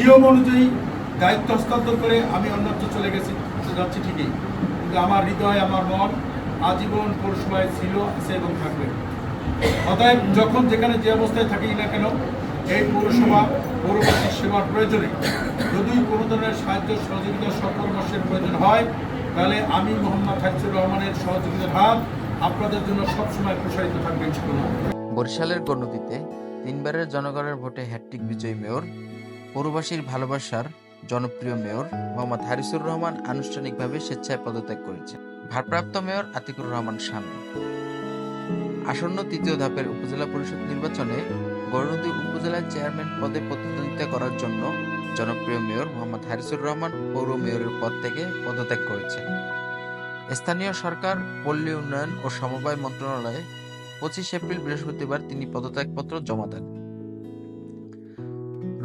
নিয়ম অনুযায়ী দায়িত্ব হস্তান্তর করে আমি অন্যত্র চলে গেছি, যাচ্ছি ঠিকই। কিন্তু আমার হৃদয়, আমার মন আজীবন পৌরসভায় ছিল, আছে এবং থাকবে। অতএব যখন যেখানে যে অবস্থায় থাকি না কেন, এই পৌরসভা পৌরবাসীর সেবার প্রয়োজনে যদি কোনো ধরনের সাহায্য, সহযোগিতা, সপরামর্শের প্রয়োজন হয়, তাহলে আমি মোহাম্মদ হাজিজুর রহমানের সহযোগিতার হাত আপনাদের জন্য সবসময় প্রসারিত থাকবে বরিশালের গণতিতে তিনবারের জনগণের ভোটে হ্যাট্রিক বিজয়ী মেয়র পৌরবাসীর ভালোবাসার জনপ্রিয় মেয়র মোহাম্মদ হারিসুর রহমান আনুষ্ঠানিকভাবে স্বেচ্ছায় পদত্যাগ করেছেন। ভারপ্রাপ্ত মেয়র আতিকুর রহমান শামী আসন্ন তৃতীয় ধাপের উপজেলা পরিষদ নির্বাচনে গৌরনদী উপজেলার চেয়ারম্যান পদে প্রতিদ্বন্দ্বিতা করার জন্য জনপ্রিয় মেয়র মোহাম্মদ হারিসুর রহমান পৌর মেয়রের পদ থেকে পদত্যাগ করেছেন। স্থানীয় সরকার, পল্লী উন্নয়ন ও সমবায় মন্ত্রণালয়ে পঁচিশ এপ্রিল বৃহস্পতিবার তিনি পদত্যাগপত্র জমা দেন।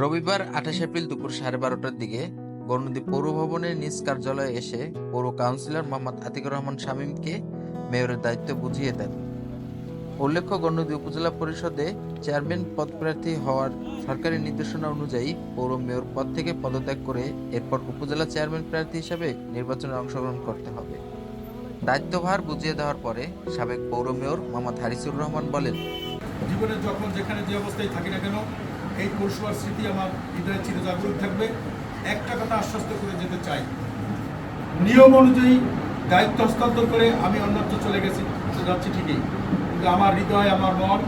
রবিবার আঠাশ এপ্রিল দুপুর সাড়ে বারোটার দিকে গণনদী পৌর ভবনের নিজ কার্যালয়ে এসে পৌর কাউন্সিলর মোহাম্মদ আতিকুর রহমান শামীমকে মেয়রের দায়িত্ব বুঝিয়ে দেন। উল্লেখ্য গণনদী উপজেলা পরিষদে চেয়ারম্যান পদপ্রার্থী হওয়ার সরকারি নির্দেশনা অনুযায়ী পৌর মেয়র পদ থেকে পদত্যাগ করে এরপর উপজেলা চেয়ারম্যান প্রার্থী হিসেবে নির্বাচনে অংশগ্রহণ করতে হবে। দায়িত্বভার বুঝিয়ে দেওয়ার পরে সাবেক পৌর মেয়র মোহাম্মদ হারিসুর রহমান বলেন, জীবনে যখন যেখানে যে অবস্থায় থাকি না কেন এই পৌরসভার স্মৃতি আমার হৃদয়ে চিরজাগরুক থাকবে। একটা কথা আশ্বস্ত করে যেতে চাই। নিয়ম অনুযায়ী দায়িত্ব হস্তান্তর করে আমি অন্যত্র চলে গেছি, যাচ্ছি ঠিকই। কিন্তু আমার হৃদয়, আমার মন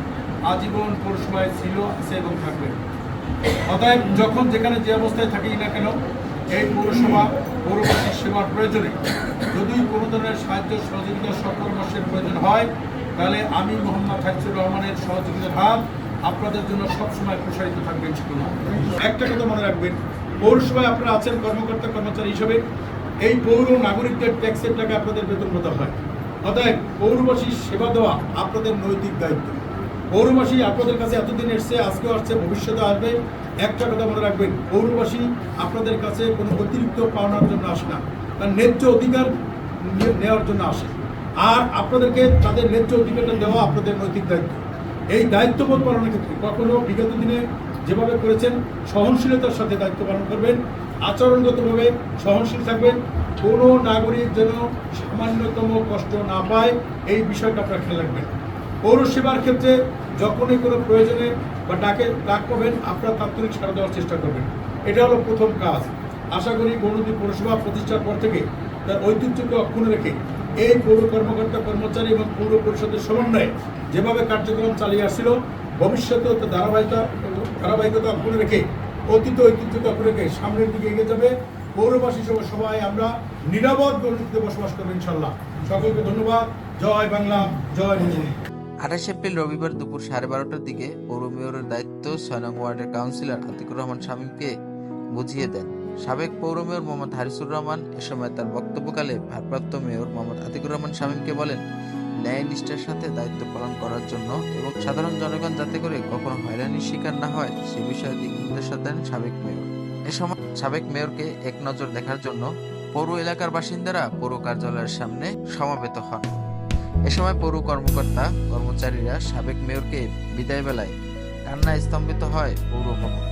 আজীবন পৌরসভায় ছিল, আছে এবং থাকবে। অতএব যখন যেখানে যে অবস্থায় থাকি না কেন, এই পৌরসভা পৌরবাসীর সেবার প্রয়োজনে যদি কোনো ধরনের সাহায্য, সহযোগিতা সপরামর্শের প্রয়োজন হয়, তাহলে আমি মোহাম্মদ হাজিজুর রহমানের সহযোগিতার হাত আপনাদের জন্য সবসময় প্রসারিত থাকবে ইনশাআল্লাহ একটা কথা মনে রাখবেন, পৌরসভায় আপনারা আছেন কর্মকর্তা, কর্মচারী হিসেবে, এই পৌর নাগরিকদের ট্যাক্সের টাকা আপনাদের বেতন প্রদান হয়। অতএব পৌরবাসীর সেবা দেওয়া আপনাদের নৈতিক দায়িত্ব। পৌরবাসী আপনাদের কাছে এতদিন এসছে, আজকেও আসছে ভবিষ্যতে আসবে। একটা কথা মনে রাখবেন, পৌরবাসী আপনাদের কাছে কোনো অতিরিক্ত পাওনার জন্য আসে না তার ন্যায্য অধিকার নেওয়ার জন্য আসে। আর আপনাদেরকে তাদের ন্যায্য অধিকারটা দেওয়া আপনাদের নৈতিক দায়িত্ব। এই দায়িত্ববোধ পালনের ক্ষেত্রে কখনো বিগত দিনে যেভাবে করেছেন, সহনশীলতার সাথে দায়িত্ব পালন করবেন, আচরণগতভাবে সহনশীল থাকবেন, কোনো নাগরিক যেন সামান্যতম কষ্ট না পায়, এই বিষয়টা আপনারা খেয়াল রাখবেন। পৌরসেবার ক্ষেত্রে যখনই কোনো প্রয়োজনে বা ডাকে ডাক পাবেন, আপনারা তাৎক্ষণিক সাড়া দেওয়ার চেষ্টা করবেন। এটা হলো প্রথম কাজ। আশা করি গণদী পৌরসভা প্রতিষ্ঠার পর থেকে তার ঐতিহ্যকে অক্ষুণ্ণ রেখে এই পৌর কর্মকর্তা, কর্মচারী এবং পৌর পরিষদের সমন্বয়ে যেভাবে কার্যক্রম চালিয়ে আসছিল, ভবিষ্যতেও ধারাবাহিকতা ধারাবাহিকতা অক্ষুণ্ণ রেখে, অতীত ঐতিহ্যকে অক্ষুণ্ণ রেখে সামনের দিকে এগিয়ে যাবে। পৌরবাসী সহ সবাই আমরা নিরাপদ গণনীতিতে বসবাস করব, ইনশাল্লাহ। সকলকে ধন্যবাদ। জয় বাংলা, জয় মুজিব আঠাশ এপ্রিল রবিবার দুপুর সাড়ে বারোটার দিকে পৌর মেয়রের দায়িত্ব ছয় নং ওয়ার্ডের কাউন্সিলর আতিকুর রহমান শামীমকে বুঝিয়ে দেন। সাবেক পৌর মেয়র মোহাম্মদ হারিসুর রহমান এ সময় তার বক্তব্যকালে ভারপ্রাপ্ত মেয়র মোহাম্মদ আতিকুর রহমান শামীমকে বলেন, ন্যায় নিষ্ঠার সাথে দায়িত্ব পালন করার জন্য এবং সাধারণ জনগণ যাতে করে কখনো হয়রানির শিকার না হয়, সে বিষয়ে দিক নির্দেশনা দেন সাবেক মেয়র। এ সময় সাবেক মেয়রকে এক নজর দেখার জন্য পৌর এলাকার বাসিন্দারা পৌর কার্যালয়ের সামনে সমাবেত হন। এ সময় পৌর কর্মকর্তা, কর্মচারীরা সাবেক মেয়রকে বিদায় বেলায় কান্না স্তম্ভিত হয় পৌর ভবন।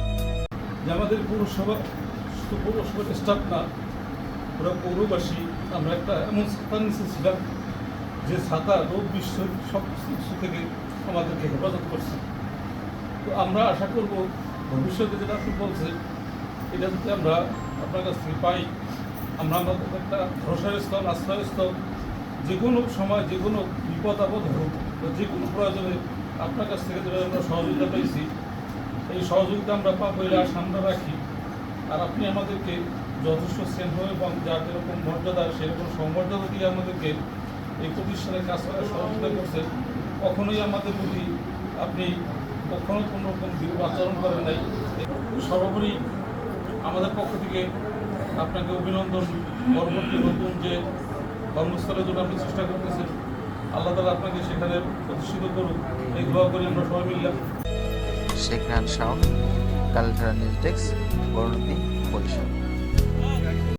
আমাদের পৌরসভা পৌরসভার স্টাফ না। ওরা পৌরবাসী আমরা একটা এমন ছাতা নিচে যে ছাতা রোগ বিশ্ব সব কিছু থেকে আমাদেরকে হেফাজত করছে। তো আমরা আশা করব ভবিষ্যতে যেটা আপনি বলছেন এটা যদি আমরা আপনার কাছ থেকে পাই, আমরা আমাদের একটা ভরসার স্থল আশ্রয়স্থল যে কোনো সময় যে কোনো বিপদ, আপদ হোক, বা যে কোনো প্রয়োজনে আপনার কাছ থেকে যেটা আমরা সহযোগিতা পেয়েছি, এই সহযোগিতা আমরা পাবো এর আশা রাখি। আর আপনি আমাদেরকে যথেষ্ট স্নেহ এবং যার যেরকম মর্যাদা, সেরকম সম্মর্যাদা দিয়ে আমাদেরকে এই প্রতিষ্ঠানের কাজ করার সহযোগিতা করছেন, কখনোই আমাদের প্রতি আপনি কখনো কোনো রকম বিরূপ আচরণ করেন নাই। সর্বোপরি আমাদের পক্ষ থেকে আপনাকে অভিনন্দন, পরবর্তী নতুন যে কর্মস্থলের জন্য আপনি চেষ্টা করতেছেন, আল্লাহ তালা আপনাকে সেখানে প্রতিষ্ঠিত করুক। এই দোয়া করি আমরা সবাই মিললাম Sheikh Shah cultural news desk বরণতি Barishal